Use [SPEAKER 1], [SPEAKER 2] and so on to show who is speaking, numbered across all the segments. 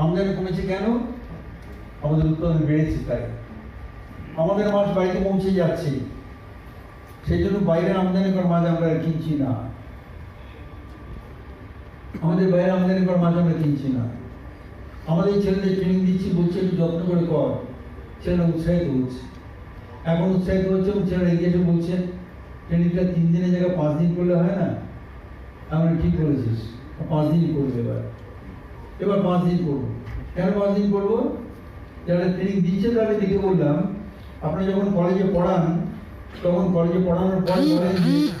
[SPEAKER 1] আমদানি কমেছে কেন? আমাদের উৎপাদন বেড়েছে তাই। আমাদের মাছ বাড়িতে পৌঁছে যাচ্ছে। সেই জন্য বাইরের আমদানি করা মাছ আমরা কিনছি না। আমাদের বাইরে আমদানি করা মাছ আমরা কিনছি না। আমাদের ছেলেদের ট্রেনিং দিচ্ছি, বলছে একটু যত্ন করে কর। ছেলেরা উৎসাহিত হচ্ছে। এখন উৎসাহিত হচ্ছে এবং ছেলেরা এগিয়ে এসে বলছে ট্রেনিংটা তিন দিনের জায়গায় পাঁচ দিন করলে হয় না? আমরা ঠিক বলেছিস। পাঁচ দিন করবে এবার। এবার পাঁচ দিন করব। কেন পাঁচ দিন করব? যারা ট্রেনিং দিচ্ছে তাহলে দেখে বললাম আপনি যখন কলেজে পড়ান তখন কলেজে পড়ানোর পর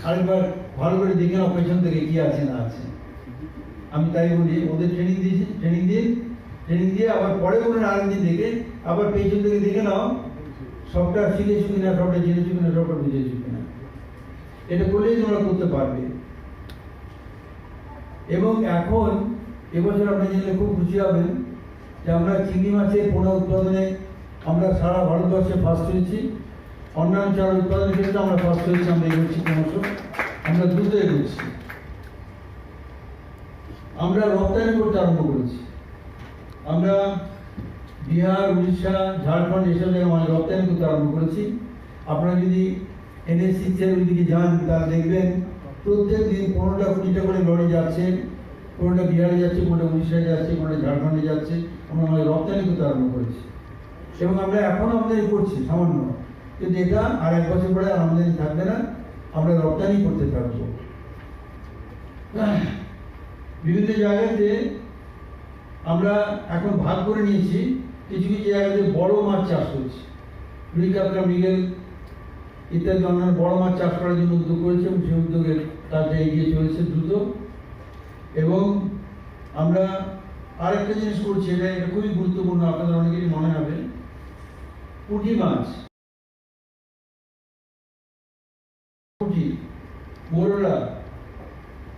[SPEAKER 1] আরেকবার ভালো করে দেখে নাও পেছন থেকে কি আছে না আছে। আমি তাই বলি ওদের ট্রেনিং দিয়েছি ট্রেনিং দিয়ে ট্রেনিং দিয়ে আবার পরে বলেন আরেকদিন দেখে আবার পেছন থেকে দেখে নাও সবটা শিখেছো কিনা সবটা জেনেছো কিনা সবটা বুঝেছ কিনা এটা করলেই তোমরা করতে পারবে। এবং এখন এবছর আপনি জেনে খুব খুশি হবেন যে আমরা চিংড়ি মাছের পোনা উৎপাদনে আমরা সারা ভারতবর্ষে ফার্স্ট হয়েছি। অন্যান্য চারা উৎপাদনের ক্ষেত্রে আমরা ফার্স্ট হয়েছি, আমরা এগোচ্ছি ক্রমশ। আমরা দ্রুত এগোচ্ছি। আমরা রপ্তানি করতে আরম্ভ করেছি। আমরা বিহার, উড়িষ্যা, ঝাড়খণ্ড এসব জায়গায় মানে রপ্তানি করতে আরম্ভ করেছি। আপনারা যদি এনএসসি এর ওইদিকে যান, তাহলে দেখবেন প্রত্যেক দিন পনেরোটা কুড়িটা করে লরি যাচ্ছে। কোনোটা বিহারে যাচ্ছে, কোনোটা উড়িষ্যায় যাচ্ছে, কোনোটা ঝাড়খণ্ডে যাচ্ছে, আমরা রপ্তানি করতে আরম্ভ করেছি। এবং আমরা এখনও আমদানি করছি, সামান্য। কিন্তু এটা আর এক বছর পরে আমদানি থাকবে না, আমরা রপ্তানি করতে থাকব। বিভিন্ন জায়গাতে আমরা এখন ভাগ করে নিয়েছি, কিছু কিছু জায়গাতে বড় মাছ চাষ করছি কাতলা মৃগেল ইত্যাদি অন্যান্য বড় মাছ চাষ করার জন্য উদ্যোগ করেছে এবং সেই উদ্যোগের কাজটা এগিয়ে চলেছে দ্রুত। এবং আমরা আরেকটা জিনিস করছি, এটা এটা খুবই গুরুত্বপূর্ণ, আপনাদের অনেকেরই মনে হবে। পুঁটি মাছ। পুঁটি, মোরলা,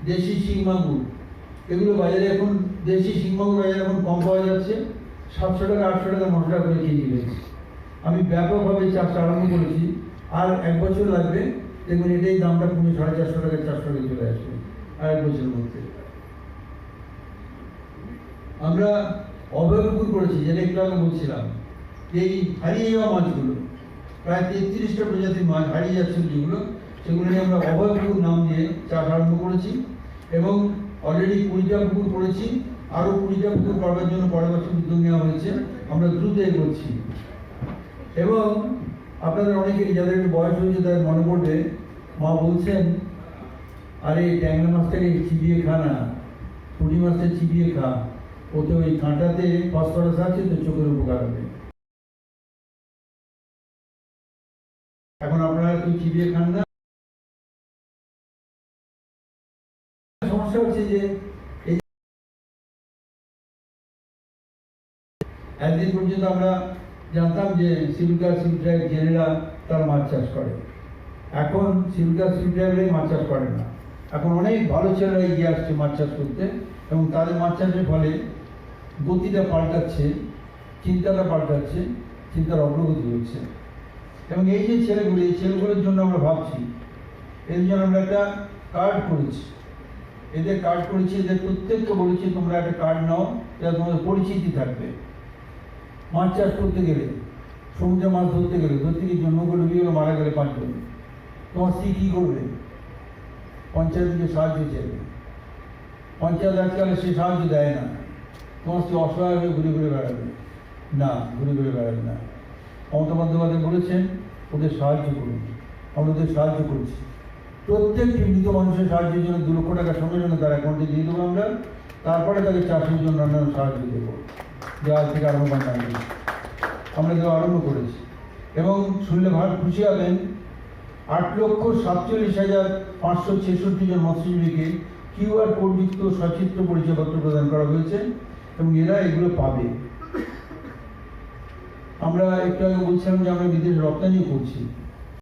[SPEAKER 1] দেশি শিং মাগুর, এগুলো বাজারে এখন দেশি শিং মাগুর বাজারে এখন কম পাওয়া যাচ্ছে। সাতশো টাকা, আটশো টাকা, নশো টাকা করে কেজি রয়েছে আমি ব্যাপকভাবে চাষটা আরম্ভ করেছি। আর এক বছর লাগবে। দেখবেন এটাই দামটা কমে সাড়ে চারশো টাকা চারশো টাকা চলে আসবে। আর এক বছরের মধ্যে। আমরা অভয়পুকুর করেছি, যেটা একটু আগে বলছিলাম এই হারিয়ে যাওয়া মাছগুলো, প্রায় তেত্রিশটা প্রজাতির মাছ হারিয়ে যাচ্ছে যেগুলো, সেগুলো নিয়ে আমরা অভয়পুকুর নাম দিয়ে চাষ আরম্ভ করেছি এবং অলরেডি কুড়িটা পুকুর করেছি আরও কুড়িটা পুকুর করবার জন্য বছর উদ্যোগ নেওয়া হয়েছে, আমরা দ্রুত এগোচ্ছি। এবং আপনাদের অনেকেরই যাদের একটু বয়স হয়েছে, তাদের মনে পড়বে, মা বলছেন, আরে ট্যাংরা মাছটাকে চিবিয়ে খা না, পুঁটি মাছটা চিবিয়ে খা। ওতে ওই কাঁটাতে ফসফরাস আছে, তো চোখের উপকার হবে এখন আপনারা কেউ চিবিয়ে খান না? সমস্যা হচ্ছে যে একদিন পর্যন্ত আমরা জানতাম যে সিভিকা সিভিটাই জেনেরা তার মাছ চাষ করে। এখন সিভিকা সিভিটাই মাছ চাষ করে না। এখন অনেক ভালো ছেলেরা এগিয়ে আসছে মাছ চাষ করতে এবং তাদের মাছ চাষের ফলে গতিটা পাল্টাচ্ছে, চিন্তাটা পাল্টাচ্ছে, চিন্তার অগ্রগতি হচ্ছে। এবং এই যে ছেলেগুলি, এই ছেলেগুলোর জন্য আমরা ভাবছি, এর জন্য আমরা একটা কার্ড করেছি। এদের কার্ড করেছি, এদের প্রত্যেককে বলেছি, তোমরা একটা কার্ড নাও যাতে তোমাদের পরিচিতি থাকবে। মাছ চাষ করতে গেলে, সমুদ্রে মাছ ধরতে গেলে, ধরতে গিয়ে জন্মগুলো বিয়ে হলো, মারা গেলে পাঁচজন। তোমার স্ত্রী কী করবে? পঞ্চায়েত থেকে সাহায্য চাইবে। পঞ্চায়েত আজকাল সে সাহায্য দেয় না। তোমার অসহায় হয়ে ঘুরে ঘুরে বেড়াবে। না, ঘুরে ঘুরে বেড়াবে না। মমতা বন্দ্যোপাধ্যায় বলেছেন, ওদের সাহায্য করুন। আমরা ওদের সাহায্য করছি। প্রত্যেকটি মৃত মানুষের সাহায্যের জন্য দু লক্ষ টাকা সঙ্গে সঙ্গে তার অ্যাকাউন্টে দিয়ে দেবো আমরা। তারপরে তাকে চাষের জন্য অন্যান্য সাহায্য দেবো, যে আজ থেকে আরম্ভ বানানো আমরা দেওয়া আরম্ভ করেছি। এবং শুনলে ভালো খুশি হবেন, আট লক্ষ সাতচল্লিশ হাজার পাঁচশো ছেষট্টি জন মৎস্যজীবীকে কিউআর কোডযুক্ত সচিত্র পরিচয়পত্র প্রদান করা হয়েছে। এবং এরা এগুলো পাবে। আমরা একটু আগে বলছিলাম যে আমরা বিদেশ রপ্তানিও করছি।